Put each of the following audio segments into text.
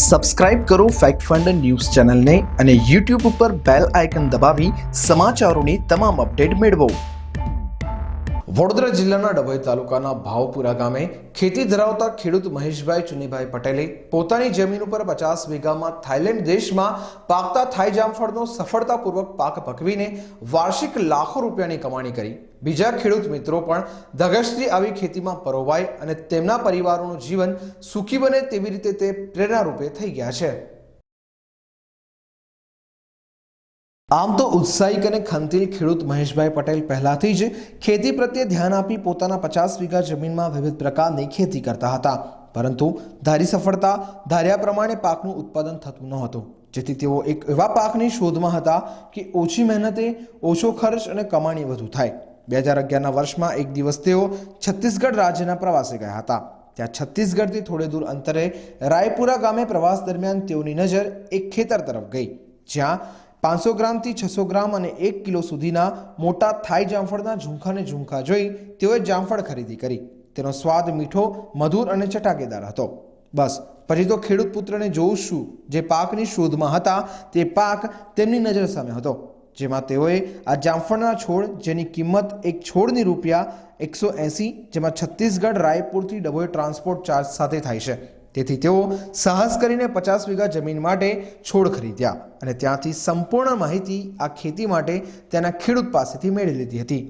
Subscribe કરો fact fund news ચેનલને અને યુટ્યુબ ઉપર બેલ આઇકન દબાવી સમાચારોની તમામ અપડેટ મેળવો. વડોદરા જિલ્લાના ડભોઈ તાલુકાના ભાવપુરા ગામે ખેતી ધરાવતા ખેડૂત મહેશભાઈ ચુનીભાઈ પટેલે પોતાની જમીન ઉપર પચાસ વીઘામાં થાઇલેન્ડ દેશમાં પાકતા થાઈ જામફળનો સફળતાપૂર્વક પાક પકવીને વાર્ષિક લાખો રૂપિયાની કમાણી કરી. બીજા ખેડૂત મિત્રો પણ ધગશથી આવી ખેતીમાં પરોવાય અને તેમના પરિવારોનું જીવન સુખી બને તેવી રીતે તે પ્રેરણારૂપે થઈ ગયા છે. આમ તો ઉત્સાહિક અને ખંતીલ ખેડૂત મહેશભાઈ પટેલ પહેલાથી જ ખેતી પ્રત્યે ધ્યાન આપી પોતાના પચાસ વીઘા જમીનમાં વિવિધ પ્રકારની ખેતી કરતા હતા. પરંતુ ધારી સફળતા ધાર્યા પ્રમાણે પાકનું ઉત્પાદન થતું ન હતું જેથી તેઓ એક એવા પાકની શોધમાં હતા કે ઓછી મહેનતે ઓછો ખર્ચ અને કમાણી વધુ થાય. બે હજાર અગિયારના વર્ષમાં એક દિવસ તેઓ છત્તીસગઢ રાજ્યના પ્રવાસે ગયા હતા. ત્યાં છત્તીસગઢથી થોડે દૂર અંતરે રાયપુરા ગામે પ્રવાસ દરમિયાન તેઓની નજર એક ખેતર તરફ ગઈ, જ્યાં પાંચસો ગ્રામથી છસો ગ્રામ અને એક કિલો સુધીના મોટા થાઈ જામફળના ઝુંખાને ઝુમખા જોઈ તેઓએ જામફળ ખરીદી કરી. તેનો સ્વાદ મીઠો, મધુર અને ચટાકેદાર હતો. બસ, પછી તો ખેડૂત પુત્રને જોઉં છું, જે પાકની શોધમાં હતા તે પાક તેમની નજર સામે હતો. જેમાં તેઓએ આ જામફળના છોડ જેની કિંમત એક છોડની રૂપિયા એકસો એંસી, જેમાં છત્તીસગઢ, રાયપુરથી ડભોઈ ટ્રાન્સપોર્ટ ચાર્જ સાથે થાય છે. તેથી તેઓ સાહસ કરીને પચાસ વીઘા જમીન માટે છોડ ખરીદ્યા અને ત્યાંથી સંપૂર્ણ માહિતી આ ખેતી માટે તેના ખેડૂત પાસેથી મેળવી લીધી હતી.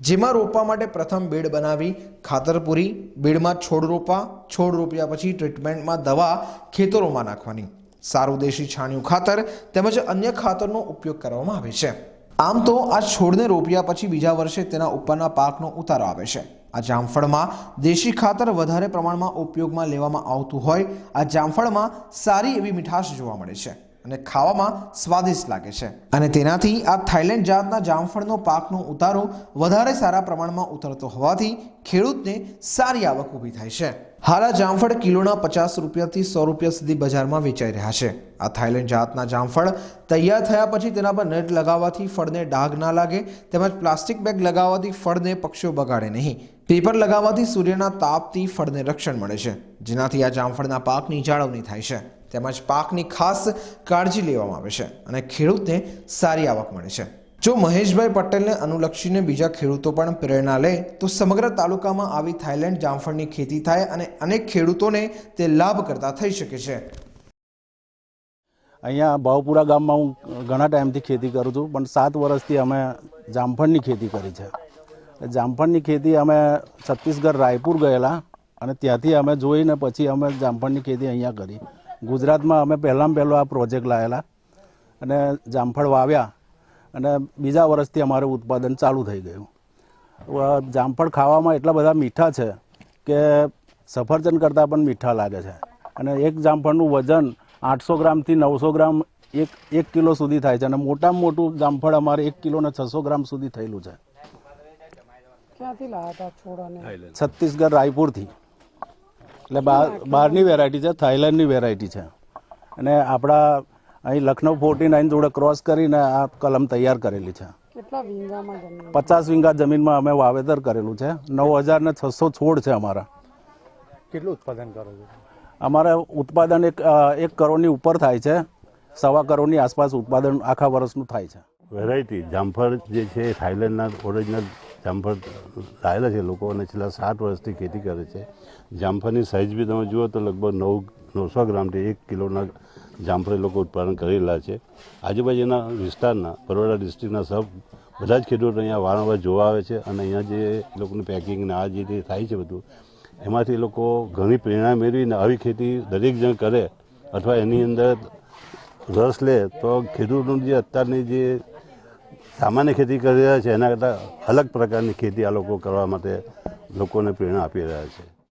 જેમાં રોપવા માટે પ્રથમ બેડ બનાવી, ખાતર પૂરી, બેડમાં છોડ રોપવા, છોડ રોપ્યા પછી ટ્રીટમેન્ટમાં દવા ખેતરોમાં નાખવાની. સારું દેશી છાણિયું ખાતર તેમજ અન્ય ખાતરનો ઉપયોગ કરવામાં આવે છે. આમ તો આ છોડને રોપ્યા પછી બીજા વર્ષે તેના ઉપરના પાકનો ઉતારો આવે છે. આ જામફળમાં દેશી ખાતર વધારે પ્રમાણમાં ઉપયોગમાં લેવામાં આવતું હોય, આ જામફળમાં સારી એવી મીઠાશ જોવા મળે છે અને ખાવામાં સ્વાદિષ્ટ લાગે છે. અને તેનાથી આ થાઇલેન્ડ જાતના જામફળનો પાકનો ઉતારો વધારે સારા પ્રમાણમાં ઉતરતો હોવાથી ખેડૂતને સારી આવક ઊભી થાય છે. આ જામફળ કિલોના પચાસ રૂપિયાથી સો રૂપિયા સુધી બજારમાં વેચાઈ રહ્યા છે. આ થાઇલેન્ડ જાતના જામફળ તૈયાર થયા પછી તેના પર નેટ લગાવવાથી ફળને ડાઘ ના લાગે, તેમજ પ્લાસ્ટિક બેગ લગાવવાથી ફળને પક્ષીઓ બગાડે નહીં. પેપર લગાવવાથી સૂર્યના તાપથી ફળને રક્ષણ મળે છે. જેનાથી આ જામફળના પાકની જાળવણી થાય છે. તેમજ પાકની ખાસ કાળજી લેવામાં આવે છે અને ખેડૂતને સારી આવક મળે છે. જો મહેશભાઈ પટેલને અનુલક્ષીને બીજા ખેડૂતો પણ પ્રેરણા લે, તો સમગ્ર તાલુકામાં આવી થાઇલેન્ડ જામફળની ખેતી થાય અને અનેક ખેડૂતોને તે લાભ કરતા થઈ શકે છે. અહીંયા ભાવપુરા ગામમાં હું ઘણા ટાઈમથી ખેતી કરું છું, પણ સાત વર્ષથી અમે જામફળની ખેતી કરી છે. જામફળની ખેતી અમે છત્તીસગઢ રાયપુર ગયેલા અને ત્યાંથી અમે જોઈને પછી અમે જામફળની ખેતી અહીંયા કરી. ગુજરાતમાં અમે પહેલાં પહેલો આ પ્રોજેક્ટ લાવેલા અને જામફળ વાવ્યા અને બીજા વર્ષથી અમારું ઉત્પાદન ચાલુ થઈ ગયું. જામફળ ખાવામાં એટલા બધા મીઠા છે કે સફરજન કરતાં પણ મીઠા લાગે છે. અને એક જામફળનું વજન આઠસો ગ્રામથી નવસો ગ્રામ એક એક કિલો સુધી થાય છે. અને મોટામાં મોટું જામફળ અમારે એક કિલો ને છસો ગ્રામ સુધી થયેલું છે. છત્તીસગઢ રાયપુરથી. એટલે બહાર બહારની વેરાયટી છે થાઈલેન્ડની વેરાયટી છે. અને આપણા અહીં લખનઉ ફોર્ટી નાઇન જોડે ક્રોસ કરીને આ કલમ તૈયાર કરેલી છે. કેટલા વીંગામાં જમીન પચાસ વીંગા જમીનમાં અમે વાવેતર કરેલું છે. નવ હજાર ને છસો છોડ છે અમારા. કેટલું ઉત્પાદન કરો છો? અમારે ઉત્પાદન એક એક કરોડની ઉપર થાય છે. સવા કરોડની આસપાસ ઉત્પાદન આખા વર્ષનું થાય છે. વેરાયટી. જામફળ જે છે એ થાઈલેન્ડના ઓરિજિનલ જામફળ લાયેલા છે લોકો અને છેલ્લા સાત વર્ષથી ખેતી કરે છે. જામફળની સાઇઝ બી તમે જુઓ તો લગભગ નવ, નવસો ગ્રામથી એક કિલોના જામફળ લોકો ઉત્પાદન કરેલા છે. આજુબાજુના વિસ્તારના, બરોડા ડિસ્ટ્રિક્ટના સબ બધા જ ખેડૂતો અહીંયા વારંવાર જોવા આવે છે અને અહીંયા જે એ લોકોનું પેકિંગ ને આ જે રીતે થાય છે બધું, એમાંથી એ લોકો ઘણી પ્રેરણા મેળવીને આવી ખેતી દરેક જણ કરે અથવા એની અંદર રસ લે તો ખેડૂતોની જે અત્યારની જે સામાન્ય ખેતી કરી રહ્યા છે, એના કરતાં અલગ પ્રકારની ખેતી આ લોકો કરવા માટે લોકોને પ્રેરણા આપી રહ્યા છે.